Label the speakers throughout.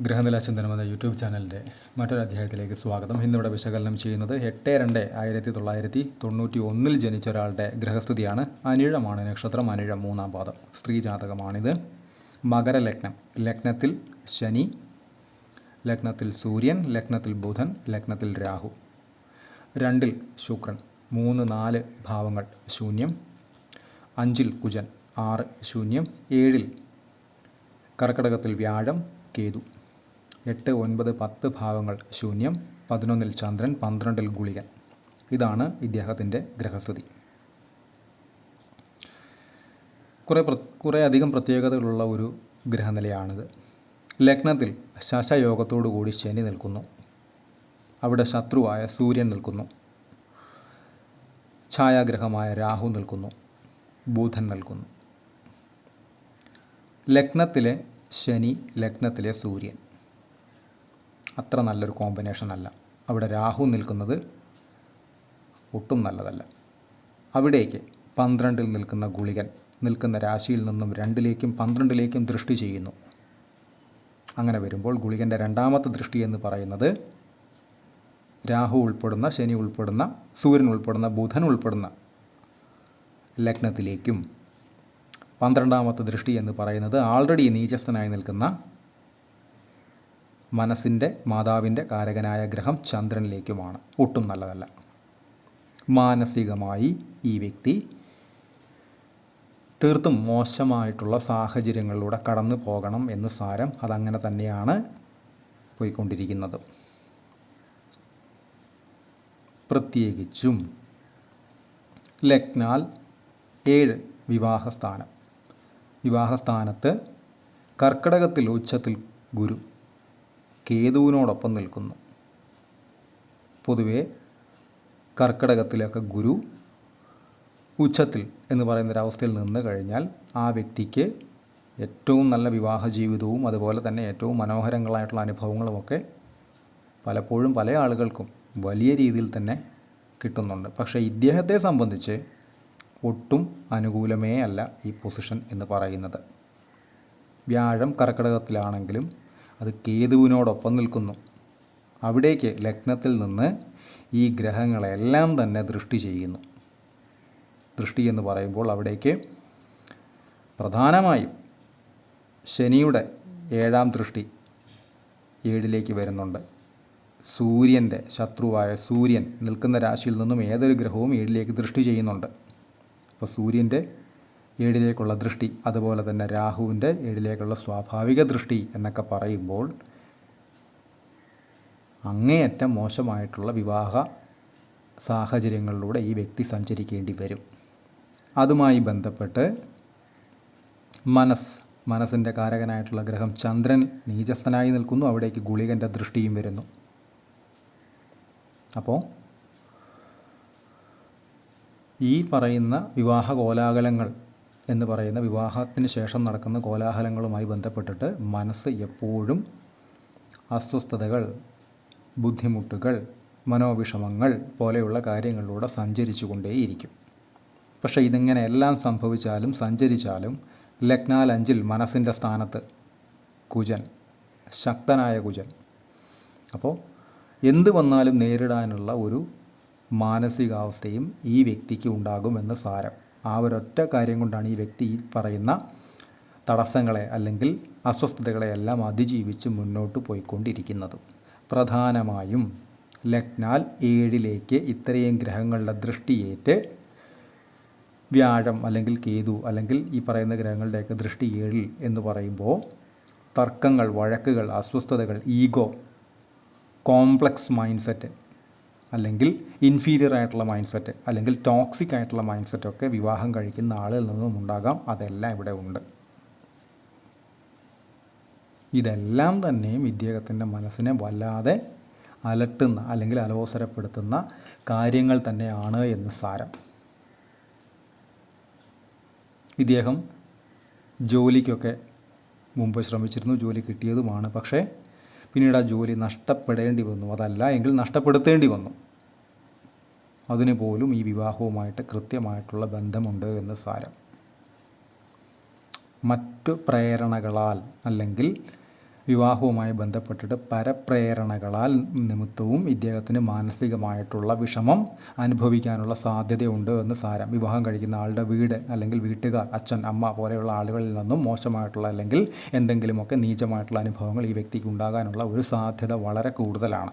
Speaker 1: ഗ്രഹനില ചിന്തനം എന്ന യൂട്യൂബ് ചാനലിന്റെ മറ്റൊരു അധ്യായത്തിലേക്ക് സ്വാഗതം. ഇന്നിവിടെ വിശകലനം ചെയ്യുന്നത് എട്ട് രണ്ട് ആയിരത്തി തൊള്ളായിരത്തി തൊണ്ണൂറ്റി ഒന്നിൽ ജനിച്ച ഒരാളുടെ ഗ്രഹസ്ഥിതിയാണ് അനിഴമാണ് നക്ഷത്രം അനിഴം മൂന്നാം പാദം. സ്ത്രീ ജാതകമാണിത്. മകരലഗ്നം. ലഗ്നത്തിൽ ശനി ലഗ്നത്തിൽ സൂര്യൻ ലഗ്നത്തിൽ ബുധൻ ലഗ്നത്തിൽ രാഹു. രണ്ടിൽ ശുക്രൻ. മൂന്ന് നാല് ഭാവങ്ങൾ ശൂന്യം. അഞ്ചിൽ കുജൻ. ആറ് ശൂന്യം. ഏഴിൽ കർക്കടകത്തിൽ വ്യാഴം കേതു. എട്ട് ഒൻപത് പത്ത് ഭാവങ്ങൾ ശൂന്യം പതിനൊന്നിൽ ചന്ദ്രൻ പന്ത്രണ്ടിൽ ഗുളികൻ. ഇതാണ് ഇദ്ദേഹത്തിന്റെ ഗ്രഹസ്ഥിതി. കുറേ കുറേ അധികം പ്രത്യേകതകളുള്ള ഒരു ഗ്രഹനിലയാണിത്. ലഗ്നത്തിൽ ശശയോഗത്തോടു കൂടി ശനി നിൽക്കുന്നു. അവിടെ ശത്രുവായ സൂര്യൻ നിൽക്കുന്നു. ഛായാഗ്രഹമായ രാഹു നിൽക്കുന്നു. ബുധൻ നിൽക്കുന്നു. ലഗ്നത്തിലെ ശനി ലഗ്നത്തിലെ സൂര്യൻ. അത്ര നല്ലൊരു കോമ്പിനേഷൻ അല്ല. അവിടെ രാഹു നിൽക്കുന്നത് ഒട്ടും നല്ലതല്ല. അവിടേക്ക് പന്ത്രണ്ടിൽ നിൽക്കുന്ന ഗുളികൻ നിൽക്കുന്ന രാശിയിൽ നിന്നും രണ്ടിലേക്കും പന്ത്രണ്ടിലേക്കും ദൃഷ്ടി ചെയ്യുന്നു. അങ്ങനെ വരുമ്പോൾ ഗുളികന്റെ രണ്ടാമത്തെ ദൃഷ്ടി എന്ന് പറയുന്നത് രാഹു ഉൾപ്പെടുന്ന ശനി ഉൾപ്പെടുന്ന സൂര്യൻ ഉൾപ്പെടുന്ന ബുധൻ ഉൾപ്പെടുന്ന ലഗ്നത്തിലേക്കും പന്ത്രണ്ടാമത്തെ ദൃഷ്ടി എന്ന് പറയുന്നത് ആൾറെഡി നീചസ്ഥനായി നിൽക്കുന്ന മനസ്സിന്റെ മാതാവിന്റെ കാരകനായ ഗ്രഹം ചന്ദ്രനിലേക്കുമാണ്. ഒട്ടും നല്ലതല്ല. മാനസികമായി ഈ വ്യക്തി തീർത്തും മോശമായിട്ടുള്ള സാഹചര്യങ്ങളിലൂടെ കടന്നു പോകണം എന്ന് സാരം അതങ്ങനെ തന്നെയാണ് പോയിക്കൊണ്ടിരിക്കുന്നത്. പ്രത്യേകിച്ചും ലഗ്നാൽ ഏഴ് വിവാഹസ്ഥാനം. വിവാഹസ്ഥാനത്ത് കർക്കടകത്തിൽ ഉച്ചത്തിൽ ഗുരു കേതുവിനോടൊപ്പം നിൽക്കുന്നു. പൊതുവേ കർക്കിടകത്തിലൊക്കെ ഗുരു ഉച്ചത്തിൽ എന്ന് പറയുന്ന പറയുന്നൊരവസ്ഥയിൽ നിന്ന് കഴിഞ്ഞാൽ ആ വ്യക്തിക്ക് ഏറ്റവും നല്ല വിവാഹ ജീവിതവും അതുപോലെ തന്നെ ഏറ്റവും മനോഹരങ്ങളായിട്ടുള്ള അനുഭവങ്ങളുമൊക്കെ പലപ്പോഴും പല ആളുകൾക്കും വലിയ രീതിയിൽ തന്നെ കിട്ടുന്നുണ്ട്. പക്ഷേ ഇദ്ദേഹത്തെ സംബന്ധിച്ച് ഒട്ടും അനുകൂലമേ അല്ല ഈ പൊസിഷൻ എന്ന് പറയുന്നത്. വ്യാഴം കർക്കിടകത്തിലാണെങ്കിലും അത് കേതുവിനോടൊപ്പം നിൽക്കുന്നു. അവിടേക്ക് ലഗ്നത്തിൽ നിന്ന് ഈ ഗ്രഹങ്ങളെല്ലാം തന്നെ ദൃഷ്ടി ചെയ്യുന്നു. ദൃഷ്ടി എന്ന് പറയുമ്പോൾ അവിടേക്ക് പ്രധാനമായും ശനിയുടെ ഏഴാം ദൃഷ്ടി ഏഴിലേക്ക് വരുന്നുണ്ട്. സൂര്യന്റെ ശത്രുവായ സൂര്യൻ നിൽക്കുന്ന രാശിയിൽ നിന്നും ഏതൊരു ഗ്രഹവും ഏഴിലേക്ക് ദൃഷ്ടി ചെയ്യുന്നുണ്ട്. അപ്പോൾ സൂര്യന്റെ ഏഴിലേക്കുള്ള ദൃഷ്ടി അതുപോലെ തന്നെ രാഹുവിന്റെ ഏഴിലേക്കുള്ള സ്വാഭാവിക ദൃഷ്ടി എന്നൊക്കെ പറയുമ്പോൾ അങ്ങേയറ്റം മോശമായിട്ടുള്ള വിവാഹ സാഹചര്യങ്ങളിലൂടെ ഈ വ്യക്തി സഞ്ചരിക്കേണ്ടി വരും. അതുമായി ബന്ധപ്പെട്ട് മനസ് മനസ്സിന്റെ കാരകനായിട്ടുള്ള ഗ്രഹം ചന്ദ്രൻ നീചസ്ഥനായി നിൽക്കുന്നു. അവിടേക്ക് ഗുളികന്റെ ദൃഷ്ടിയും വരുന്നു. അപ്പോൾ ഈ പറയുന്ന വിവാഹ കോലാഹലങ്ങൾ എന്ന് പറയുന്ന വിവാഹത്തിന് ശേഷം നടക്കുന്ന കോലാഹലങ്ങളുമായി ബന്ധപ്പെട്ടിട്ട് മനസ്സ് എപ്പോഴും അസ്വസ്ഥതകൾ ബുദ്ധിമുട്ടുകൾ മനോവിഷമങ്ങൾ പോലെയുള്ള കാര്യങ്ങളിലൂടെ സഞ്ചരിച്ചു കൊണ്ടേയിരിക്കും പക്ഷേ ഇതിങ്ങനെ എല്ലാം സംഭവിച്ചാലും സഞ്ചരിച്ചാലും ലഗ്നാൽ അഞ്ചിൽ മനസ്സിന്റെ സ്ഥാനത്ത് കുജൻ ശക്തനായ കുജൻ. അപ്പോൾ എന്ത് വന്നാലും നേരിടാനുള്ള ഒരു മാനസികാവസ്ഥയും ഈ വ്യക്തിക്ക് ഉണ്ടാകുമെന്ന് സാരം. ആ ഒരൊറ്റ കാര്യം കൊണ്ടാണ് ഈ വ്യക്തി ഈ പറയുന്ന തടസ്സങ്ങളെ അല്ലെങ്കിൽ അസ്വസ്ഥതകളെ എല്ലാം അതിജീവിച്ച് മുന്നോട്ട് പോയിക്കൊണ്ടിരിക്കുന്നത്. പ്രധാനമായും ലഗ്നാൽ ഏഴിലേക്ക് ഇത്രയും ഗ്രഹങ്ങളുടെ ദൃഷ്ടിയേറ്റ് വ്യാഴം അല്ലെങ്കിൽ കേതു അല്ലെങ്കിൽ ഈ പറയുന്ന ഗ്രഹങ്ങളുടെയൊക്കെ ദൃഷ്ടി ഏഴിൽ എന്ന് പറയുമ്പോൾ തർക്കങ്ങൾ വഴക്കുകൾ അസ്വസ്ഥതകൾ ഈഗോ കോംപ്ലക്സ് മൈൻഡ് സെറ്റ് അല്ലെങ്കിൽ ഇൻഫീരിയർ ആയിട്ടുള്ള മൈൻഡ് സെറ്റ് അല്ലെങ്കിൽ ടോക്സിക് ആയിട്ടുള്ള മൈൻഡ് സെറ്റൊക്കെ വിവാഹം കഴിക്കുന്ന ആളിൽ നിന്നും ഉണ്ടാകാം. അതെല്ലാം ഇവിടെ ഉണ്ട്. ഇതെല്ലാം തന്നെയും ഇദ്ദേഹത്തിന്റെ മനസ്സിനെ വല്ലാതെ അലട്ടുന്ന അല്ലെങ്കിൽ അലോസരപ്പെടുത്തുന്ന കാര്യങ്ങൾ തന്നെയാണ് എന്ന് സാരം. ഇദ്ദേഹം ജോലിക്കൊക്കെ മുമ്പ് ശ്രമിച്ചിരുന്നു ജോലി കിട്ടിയതുമാണ്. പക്ഷേ പിന്നീട് ആ ജോലി നഷ്ടപ്പെടേണ്ടി വന്നു. അതല്ല എങ്കിൽ നഷ്ടപ്പെടുത്തേണ്ടി വന്നു. അതിന് പോലും ഈ വിവാഹവുമായിട്ട് കൃത്യമായിട്ടുള്ള ബന്ധമുണ്ട് എന്ന് സാരം. മറ്റു പ്രേരണകളാൽ അല്ലെങ്കിൽ വിവാഹവുമായി ബന്ധപ്പെട്ടിട്ട് പരപ്രേരണകളാൽ നിമിത്തവും ഇദ്ദേഹത്തിന് മാനസികമായിട്ടുള്ള വിഷമം അനുഭവിക്കാനുള്ള സാധ്യതയുണ്ട് എന്ന് സാരം. വിവാഹം കഴിക്കുന്ന ആളുടെ വീട് അല്ലെങ്കിൽ വീട്ടുകാർ അച്ഛൻ അമ്മ പോലെയുള്ള ആളുകളിൽ നിന്നും മോശമായിട്ടുള്ള അല്ലെങ്കിൽ എന്തെങ്കിലുമൊക്കെ നീചമായിട്ടുള്ള അനുഭവങ്ങൾ ഈ വ്യക്തിക്ക് ഉണ്ടാകാനുള്ള ഒരു സാധ്യത വളരെ കൂടുതലാണ്.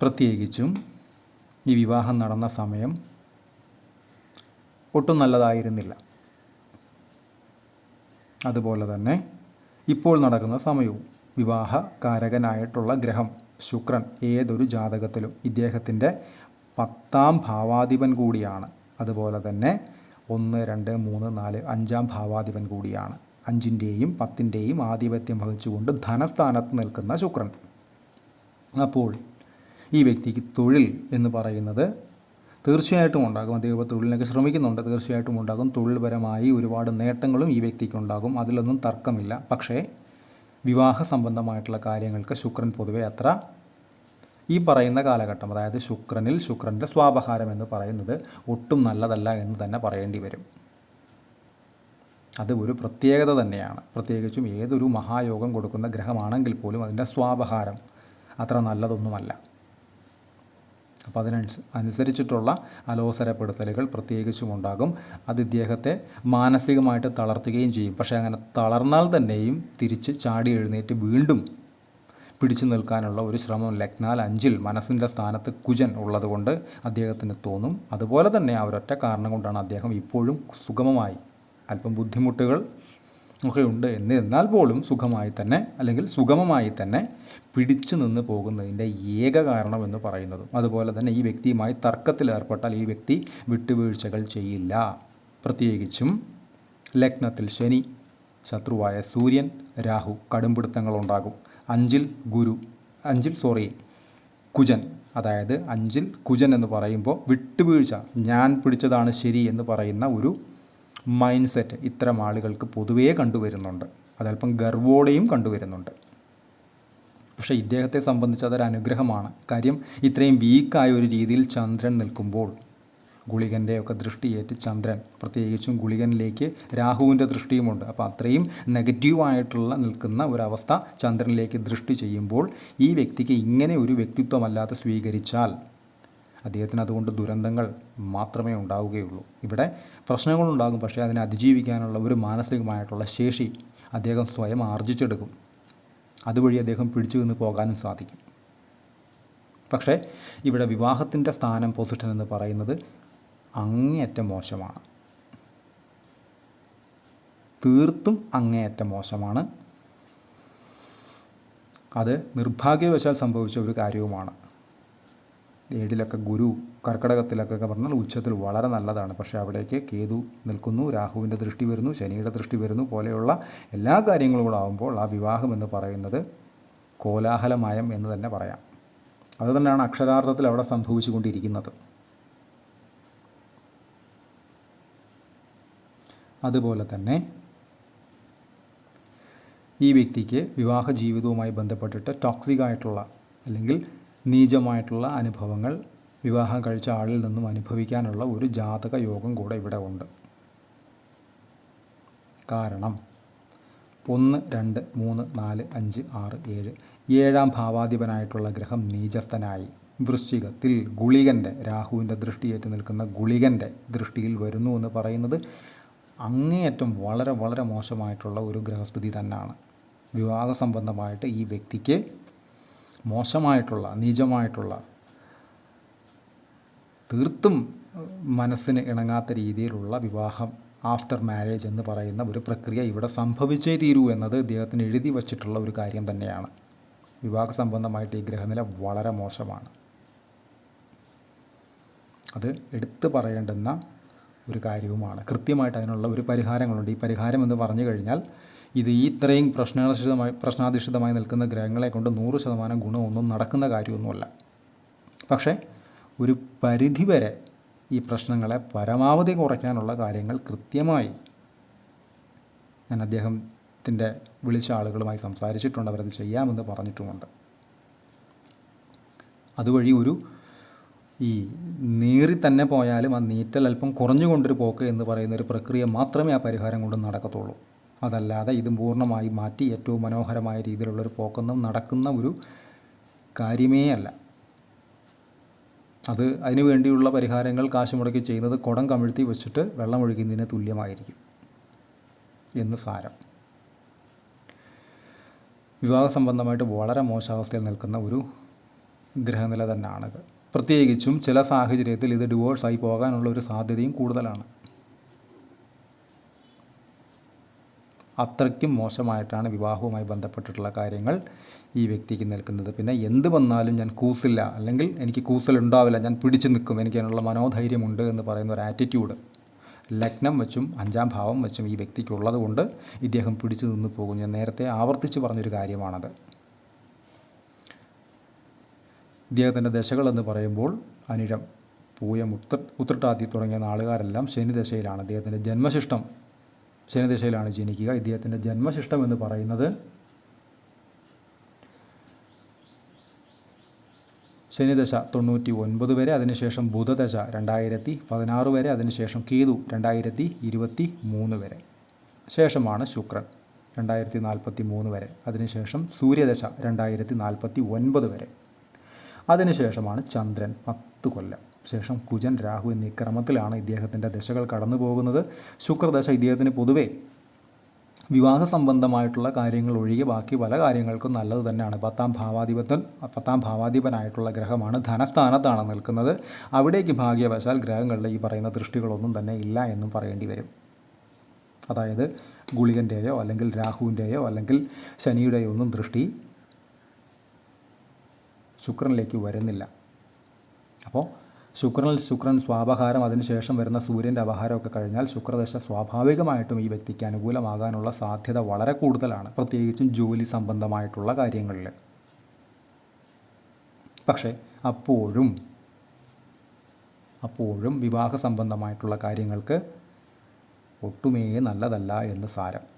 Speaker 1: പ്രത്യേകിച്ചും ഈ വിവാഹം നടന്ന സമയം ഒട്ടും നല്ലതായിരുന്നില്ല. അതുപോലെ തന്നെ ഇപ്പോൾ നടക്കുന്ന സമയവും വിവാഹ കാരകനായിട്ടുള്ള ഗ്രഹം ശുക്രൻ ഏതൊരു ജാതകത്തിലും ഇദ്ദേഹത്തിന്റെ പത്താം ഭാവാധിപൻ കൂടിയാണ്. അതുപോലെ തന്നെ ഒന്ന് രണ്ട് മൂന്ന് നാല് അഞ്ചാം ഭാവാധിപൻ കൂടിയാണ്. അഞ്ചിന്റെയും പത്തിന്റെയും ആധിപത്യം വഹിച്ചുകൊണ്ട് ധനസ്ഥാനത്ത് നിൽക്കുന്ന ശുക്രൻ. അപ്പോൾ ഈ വ്യക്തിക്ക് തൊഴിൽ എന്ന് പറയുന്നത് തീർച്ചയായിട്ടും ഉണ്ടാകും. അദ്ദേഹം ഇപ്പോൾ തൊഴിലിനൊക്കെ ശ്രമിക്കുന്നുണ്ട്. തീർച്ചയായിട്ടും ഉണ്ടാകും. തൊഴിൽപരമായി ഒരുപാട് നേട്ടങ്ങളും ഈ വ്യക്തിക്ക് ഉണ്ടാകും അതിലൊന്നും തർക്കമില്ല. പക്ഷേ വിവാഹ സംബന്ധമായിട്ടുള്ള കാര്യങ്ങൾക്ക് ശുക്രൻ പൊതുവെ അത്ര ഈ പറയുന്ന കാലഘട്ടം അതായത് ശുക്രനിൽ ശുക്രന്റെ സ്വാപഹാരം എന്ന് പറയുന്നത് ഒട്ടും നല്ലതല്ല എന്ന് തന്നെ പറയേണ്ടി വരും. അത് ഒരു പ്രത്യേകത തന്നെയാണ്. പ്രത്യേകിച്ചും ഏതൊരു മഹായോഗം കൊടുക്കുന്ന ഗ്രഹമാണെങ്കിൽ പോലും അതിന്റെ സ്വാപഹാരം അത്ര നല്ലതൊന്നുമല്ല. അപ്പോൾ അതിനനുസ അനുസരിച്ചിട്ടുള്ള അലോസരപ്പെടുത്തലുകൾ പ്രത്യേകിച്ചും ഉണ്ടാകും അത് ഇദ്ദേഹത്തെ മാനസികമായിട്ട് തളർത്തുകയും ചെയ്യും. പക്ഷേ അങ്ങനെ തളർന്നാൽ തന്നെയും തിരിച്ച് ചാടി എഴുന്നേറ്റ് വീണ്ടും പിടിച്ചു നിൽക്കാനുള്ള ഒരു ശ്രമം ലഗ്നാൽ അഞ്ചിൽ മനസ്സിന്റെ സ്ഥാനത്ത് കുജൻ ഉള്ളതുകൊണ്ട് അദ്ദേഹത്തിന് തോന്നും. അതുപോലെ തന്നെ ആ കാരണം കൊണ്ടാണ് അദ്ദേഹം ഇപ്പോഴും സുഗമമായി അല്പം ബുദ്ധിമുട്ടുകൾ ഒക്കെ ഉണ്ട് എന്നിരുന്നാൽ പോലും സുഖമായി തന്നെ അല്ലെങ്കിൽ സുഗമമായി തന്നെ പിടിച്ചു നിന്ന് പോകുന്നതിന്റെ ഏക കാരണം എന്ന് പറയുന്നതും. അതുപോലെ തന്നെ ഈ വ്യക്തിയുമായി തർക്കത്തിലേർപ്പെട്ടാൽ ഈ വ്യക്തി വിട്ടുവീഴ്ചകൾ ചെയ്യില്ല. പ്രത്യേകിച്ചും ലഗ്നത്തിൽ ശനി ശത്രുവായ സൂര്യൻ രാഹു കടുംപിടുത്തങ്ങളുണ്ടാകും അഞ്ചിൽ ഗുരു അഞ്ചിൽ സോറി കുജൻ. അതായത് അഞ്ചിൽ കുജൻ എന്ന് പറയുമ്പോൾ വിട്ടുവീഴ്ച. ഞാൻ പിടിച്ചതാണ് ശരി എന്ന് പറയുന്ന ഒരു മൈൻഡ് സെറ്റ് ഇത്തരം ആളുകൾക്ക് പൊതുവേ കണ്ടുവരുന്നുണ്ട്. അതല്പം ഗർവോടെയും കണ്ടുവരുന്നുണ്ട്. പക്ഷേ ഇദ്ദേഹത്തെ സംബന്ധിച്ച് അതൊരു അനുഗ്രഹമാണ്. കാര്യം ഇത്രയും വീക്കായ ഒരു രീതിയിൽ ചന്ദ്രൻ നിൽക്കുമ്പോൾ ഗുളികന്റെ ഒക്കെ ദൃഷ്ടിയേറ്റ് ചന്ദ്രൻ പ്രത്യേകിച്ചും ഗുളികനിലേക്ക് രാഹുവിന്റെ ദൃഷ്ടിയുമുണ്ട്. അപ്പോൾ അത്രയും നെഗറ്റീവായിട്ടുള്ള നിൽക്കുന്ന ഒരവസ്ഥ ചന്ദ്രനിലേക്ക് ദൃഷ്ടി ചെയ്യുമ്പോൾ ഈ വ്യക്തിക്ക് ഇങ്ങനെ ഒരു വ്യക്തിത്വമല്ലാതെ സ്വീകരിച്ചാൽ അദ്ദേഹത്തിന് അതുകൊണ്ട് ദുരന്തങ്ങൾ മാത്രമേ ഉണ്ടാവുകയുള്ളൂ. ഇവിടെ പ്രശ്നങ്ങളുണ്ടാകും പക്ഷേ അതിനെ അതിജീവിക്കാനുള്ള ഒരു മാനസികമായിട്ടുള്ള ശേഷി അദ്ദേഹം സ്വയം ആർജിച്ചെടുക്കും. അതുവഴി അദ്ദേഹം പിടിച്ചു നിന്ന് പോകാനും സാധിക്കും. പക്ഷേ ഇവിടെ വിവാഹത്തിന്റെ സ്ഥാനം പൊസിഷൻ എന്ന് പറയുന്നത് അങ്ങേയറ്റം മോശമാണ്. തീർത്തും അങ്ങേയറ്റം മോശമാണ്. അത് നിർഭാഗ്യവശാൽ സംഭവിച്ച ഒരു കാര്യവുമാണ്. ഏഴിലൊക്കെ ഗുരു കർക്കടകത്തിലൊക്കെ പറഞ്ഞാൽ ഉച്ചത്തിൽ വളരെ നല്ലതാണ്. പക്ഷേ അവിടേക്ക് കേതു നിൽക്കുന്നു രാഹുവിന്റെ ദൃഷ്ടി വരുന്നു ശനിയുടെ ദൃഷ്ടി വരുന്നു പോലെയുള്ള എല്ലാ കാര്യങ്ങളും കൂടെ ആകുമ്പോൾ ആ വിവാഹം എന്ന് പറയുന്നത് കോലാഹലമയം എന്ന് തന്നെ പറയാം. അത് തന്നെയാണ് അക്ഷരാർത്ഥത്തിൽ അവിടെ സംഭവിച്ചുകൊണ്ടിരിക്കുന്നത്. അതുപോലെ തന്നെ ഈ വ്യക്തിക്ക് വിവാഹ ജീവിതവുമായി ബന്ധപ്പെട്ടിട്ട് ടോക്സിക് ആയിട്ടുള്ള അല്ലെങ്കിൽ നീചമായിട്ടുള്ള അനുഭവങ്ങൾ വിവാഹം കഴിച്ച ആളിൽ നിന്നും അനുഭവിക്കാനുള്ള ഒരു ജാതക യോഗം കൂടെ ഇവിടെ ഉണ്ട്. കാരണം ഒന്ന് രണ്ട് മൂന്ന് നാല് അഞ്ച് ആറ് ഏഴ് ഏഴാം ഭാവാധിപനായിട്ടുള്ള ഗ്രഹം നീചസ്ഥനായി. വൃശ്ചികത്തിൽ ഗുളികന്റെ രാഹുവിന്റെ ദൃഷ്ടിയേറ്റ് നിൽക്കുന്ന ഗുളികന്റെ ദൃഷ്ടിയിൽ വരുന്നു എന്ന് പറയുന്നത് അങ്ങേയറ്റം വളരെ വളരെ മോശമായിട്ടുള്ള ഒരു ഗ്രഹസ്ഥിതി തന്നെയാണ് വിവാഹ സംബന്ധമായിട്ട് ഈ വ്യക്തിക്ക് മോശമായിട്ടുള്ള നീചമായിട്ടുള്ള തീർത്തും മനസ്സിന് ഇണങ്ങാത്ത രീതിയിലുള്ള വിവാഹം ആഫ്റ്റർ മാരേജ് എന്ന് പറയുന്ന ഒരു പ്രക്രിയ ഇവിടെ സംഭവിച്ചേ തീരൂ എന്നത് ഇദ്ദേഹത്തിന് എഴുതി വച്ചിട്ടുള്ള ഒരു കാര്യം തന്നെയാണ്. വിവാഹ സംബന്ധമായിട്ട് ഈ ഗ്രഹനില വളരെ മോശമാണ്. അത് എടുത്തു പറയേണ്ടുന്ന ഒരു കാര്യവുമാണ്. കൃത്യമായിട്ട് അതിനുള്ള ഒരു പരിഹാരങ്ങളുണ്ട്. ഈ പരിഹാരം എന്ന് പറഞ്ഞു കഴിഞ്ഞാൽ ഇത് ഈ ഇത്രയും പ്രശ്നാധിഷ്ഠിതമായി പ്രശ്നാധിഷ്ഠിതമായി നിൽക്കുന്ന ഗ്രഹങ്ങളെ കൊണ്ട് നൂറ് ശതമാനം ഗുണമൊന്നും നടക്കുന്ന കാര്യമൊന്നുമല്ല. പക്ഷേ ഒരു പരിധിവരെ ഈ പ്രശ്നങ്ങളെ പരമാവധി കുറയ്ക്കാനുള്ള കാര്യങ്ങൾ കൃത്യമായി ഞാൻ അദ്ദേഹത്തിന്റെ വിളിച്ച ആളുകളുമായി സംസാരിച്ചിട്ടുണ്ട് അവരത് ചെയ്യാമെന്ന് പറഞ്ഞിട്ടുമുണ്ട്. അതുവഴി ഒരു ഈ നീറി തന്നെ പോയാലും ആ നീറ്റൽ അല്പം കുറഞ്ഞുകൊണ്ടൊരു പോക്ക് എന്ന് പറയുന്ന ഒരു പ്രക്രിയ മാത്രമേ ആ പരിഹാരം കൊണ്ട് നടക്കത്തുള്ളൂ. അതല്ലാതെ ഇതും പൂർണമായി മാറ്റി ഏറ്റവും മനോഹരമായ രീതിയിലുള്ളൊരു പോക്കൊന്നും നടക്കുന്ന ഒരു കാര്യമേ അല്ല. അത് അതിനു വേണ്ടിയുള്ള പരിഹാരങ്ങൾ കാശ് മുടക്കി ചെയ്യുന്നത് കുടം കമിഴ്ത്തി വെച്ചിട്ട് വെള്ളമൊഴുകുന്നതിന് തുല്യമായിരിക്കും എന്ന് സാരം. വിവാഹ സംബന്ധമായിട്ട് വളരെ മോശാവസ്ഥയിൽ നിൽക്കുന്ന ഒരു ഗ്രഹനില തന്നെയാണിത് പ്രത്യേകിച്ചും ചില സാഹചര്യത്തിൽ ഇത് ഡിവോഴ്സായി പോകാനുള്ള ഒരു സാധ്യതയും കൂടുതലാണ്. അത്രയ്ക്കും മോശമായിട്ടാണ് വിവാഹവുമായി ബന്ധപ്പെട്ടിട്ടുള്ള കാര്യങ്ങൾ ഈ വ്യക്തിക്ക് നിൽക്കുന്നത്. പിന്നെ എന്ത് വന്നാലും ഞാൻ കൂസില്ല. അല്ലെങ്കിൽ എനിക്ക് കൂസലുണ്ടാവില്ല. ഞാൻ പിടിച്ചു നിൽക്കും. എനിക്ക് അതിനുള്ള മനോധൈര്യമുണ്ട് എന്ന് പറയുന്ന ഒരു ആറ്റിറ്റ്യൂഡ് ലഗ്നം വെച്ചും അഞ്ചാം ഭാവം വെച്ചും ഈ വ്യക്തിക്കുള്ളത് കൊണ്ട് ഇദ്ദേഹം പിടിച്ചു നിന്ന് പോകും ഞാൻ നേരത്തെ ആവർത്തിച്ച് പറഞ്ഞൊരു കാര്യമാണത്. ഇദ്ദേഹത്തിന്റെ ദശകളെന്ന് പറയുമ്പോൾ അനിഴം പൂയം ഉത്ര ഉത്രട്ടാതി തുടങ്ങിയ നാളുകാരെല്ലാം ശനിദശയിലാണ്. അദ്ദേഹത്തിന്റെ ജന്മശിഷ്ടം ശനിദശയിലാണ് ജനിക്കുക. ഇദ്ദേഹത്തിന്റെ ജന്മശിഷ്ടം എന്ന് പറയുന്നത് ശനിദശ തൊണ്ണൂറ്റി ഒൻപത് വരെ അതിനുശേഷം ബുധദശ രണ്ടായിരത്തി പതിനാറ് വരെ അതിനുശേഷം കേതു രണ്ടായിരത്തി ഇരുപത്തി മൂന്ന് വരെ. ശേഷമാണ് ശുക്രൻ രണ്ടായിരത്തി നാൽപ്പത്തി മൂന്ന് വരെ. അതിനുശേഷം സൂര്യദശ രണ്ടായിരത്തി നാൽപ്പത്തി ഒൻപത് വരെ. അതിനുശേഷമാണ് ചന്ദ്രൻ പത്ത് കൊല്ലം. ശേഷം കുജൻ രാഹു എന്നീ ക്രമത്തിലാണ് ഇദ്ദേഹത്തിന്റെ ദശകൾ കടന്നു പോകുന്നത് ശുക്രദശ ഇദ്ദേഹത്തിന് പൊതുവേ വിവാഹ സംബന്ധമായിട്ടുള്ള കാര്യങ്ങൾ ഒഴികെ ബാക്കി പല കാര്യങ്ങൾക്കും നല്ലത് തന്നെയാണ്. പത്താം ഭാവാധിപത്യൻ പത്താം ഭാവാധിപനായിട്ടുള്ള ഗ്രഹമാണ് ധനസ്ഥാനത്താണ് നിൽക്കുന്നത്. അവിടേക്ക് ഭാഗ്യവശാൽ ഗ്രഹങ്ങളുടെ ഈ പറയുന്ന ദൃഷ്ടികളൊന്നും തന്നെ ഇല്ല എന്നും പറയേണ്ടി വരും. അതായത് ഗുളികന്റെയോ അല്ലെങ്കിൽ രാഹുവിന്റെയോ അല്ലെങ്കിൽ ശനിയുടെയോ ഒന്നും ദൃഷ്ടി ശുക്രനിലേക്ക് വരുന്നില്ല. അപ്പോൾ ശുക്രനിൽ ശുക്രൻ സ്വാപഹാരം അതിനുശേഷം വരുന്ന സൂര്യന്റെ അപഹാരമൊക്കെ കഴിഞ്ഞാൽ ശുക്രദശ സ്വാഭാവികമായിട്ടും ഈ വ്യക്തിക്ക് അനുകൂലമാകാനുള്ള സാധ്യത വളരെ കൂടുതലാണ് പ്രത്യേകിച്ചും ജോലി സംബന്ധമായിട്ടുള്ള കാര്യങ്ങളിൽ. പക്ഷേ അപ്പോഴും അപ്പോഴും വിവാഹ സംബന്ധമായിട്ടുള്ള കാര്യങ്ങൾക്ക് ഒട്ടുമേ നല്ലതല്ല എന്ന് സാരം.